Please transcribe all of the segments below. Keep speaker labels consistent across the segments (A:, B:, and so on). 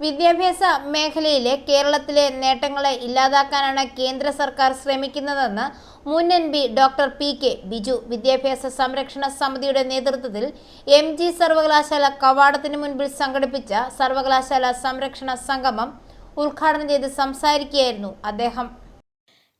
A: വിദ്യാഭ്യാസ മേഖലയിലെ കേരളത്തിലെ നേട്ടങ്ങളെ ഇല്ലാതാക്കാനാണ് കേന്ദ്ര സർക്കാർ ശ്രമിക്കുന്നതെന്ന് മുൻ M P doctor P K Biju വിദ്യാഭ്യാസ സംരക്ഷണ സമിതിയുടെ നേതൃത്വത്തിൽ എം ജി സർവകലാശാല കവാടത്തിന് മുൻപിൽ സംഘടിപ്പിച്ച സർവകലാശാല സംരക്ഷണ സംഗമം ഉദ്ഘാടനം ചെയ്ത് സംസാരിക്കുകയായിരുന്നു അദ്ദേഹം.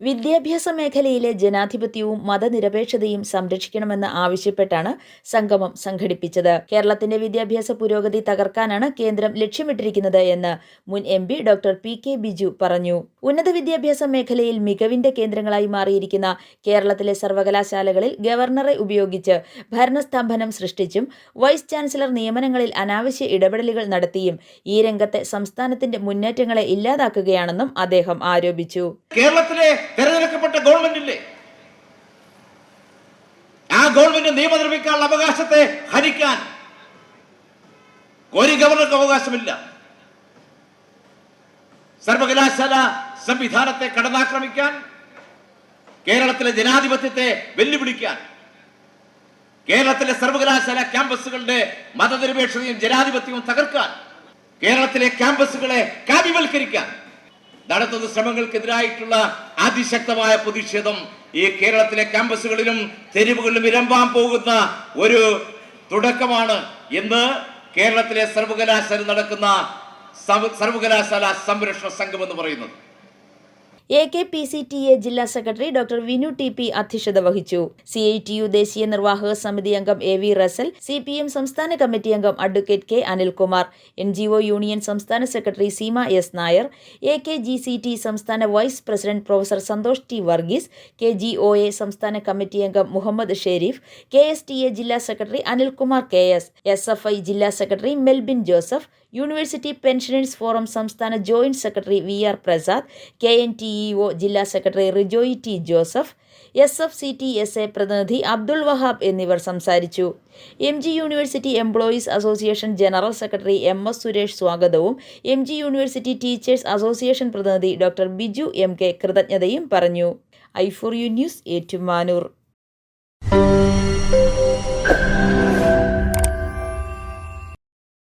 B: വിദ്യാഭ്യാസ മേഖലയിലെ ജനാധിപത്യവും മതനിരപേക്ഷതയും സംരക്ഷിക്കണമെന്ന് ആവശ്യപ്പെട്ടാണ് സംഗമം സംഘടിപ്പിച്ചത്. കേരളത്തിന്റെ വിദ്യാഭ്യാസ പുരോഗതി തകർക്കാനാണ് കേന്ദ്രം ലക്ഷ്യമിട്ടിരിക്കുന്നത് എന്ന് മുൻ M P doctor P. K. Biju പറഞ്ഞു. ഉന്നത വിദ്യാഭ്യാസ മേഖലയിൽ മികവിന്റെ കേന്ദ്രങ്ങളായി മാറിയിരിക്കുന്ന കേരളത്തിലെ സർവകലാശാലകളിൽ ഗവർണറെ ഉപയോഗിച്ച് ഭരണസ്തംഭനം സൃഷ്ടിച്ചും വൈസ് ചാൻസലർ നിയമനങ്ങളിൽ അനാവശ്യ ഇടപെടലുകൾ നടത്തിയും ഈ രംഗത്തെ സംസ്ഥാനത്തിന്റെ മുന്നേറ്റങ്ങളെ ഇല്ലാതാക്കുകയാണെന്നും അദ്ദേഹം ആരോപിച്ചു.
C: കേരളത്തിലെ തെരഞ്ഞെടുക്കപ്പെട്ട ഗവൺമെന്റില്ലേ? ആ ഗവൺമെന്റ് നിയമം നിർമ്മിക്കാനുള്ള അവകാശത്തെ ഹരിക്കാൻ ഒരു ഗവർണർക്ക് അവകാശമില്ല. സർവകലാശാല സംവിധാനത്തെ കടന്നാക്രമിക്കാൻ കേരളത്തിലെ ജനാധിപത്യത്തെ വെല്ലുവിളിക്കാൻ കേരളത്തിലെ സർവകലാശാല ക്യാമ്പസുകളുടെ മതനിരപേക്ഷതയും ജനാധിപത്യവും തകർക്കാൻ കേരളത്തിലെ ക്യാമ്പസുകളെ കാവ്യവൽക്കരിക്കാൻ നടത്തുന്ന ശ്രമങ്ങൾക്കെതിരായിട്ടുള്ള അതിശക്തമായ പ്രതിഷേധം ഈ കേരളത്തിലെ ക്യാമ്പസുകളിലും തെരുവുകളിലും ഇരമ്പാൻ പോകുന്ന ഒരു തുടക്കമാണ് ഇന്ന് കേരളത്തിലെ സർവകലാശാല നടക്കുന്ന സർവകലാശാല സംരക്ഷണ സംഘം എന്ന് പറയുന്നത്.
B: A K P C T A ജില്ലാ secretary doctor Vinu T P അധ്യക്ഷത വഹിച്ചു. സി ഐ ടി യു ദേശീയ നിർവാഹക സമിതി അംഗം A V Rasal C P M സംസ്ഥാന കമ്മിറ്റി അംഗം advocate K Anilkumar N G O union സംസ്ഥാന secretary Seema S Nair A K G C T സംസ്ഥാന vice president professor Santhosh T Varghese K G O A സംസ്ഥാന committee അംഗം Muhammad Sherif K S T A ജില്ലാ secretary Anilkumar K S S F I ജില്ലാ secretary Melbin Joseph university pensioners forum സംസ്ഥാന joint secretary V R Prasad K N T E O ജില്ലാ secretary Rijoy T Joseph S F C T S A പ്രതിനിധി അബ്ദുൾ വഹാബ് എന്നിവർ സംസാരിച്ചു. M G university employees association general secretary M S Suresh സ്വാഗതവും M G university teachers association പ്രതിനിധി doctor Biju M K കൃതജ്ഞതയും പറഞ്ഞു. I for U news Ettumanoor.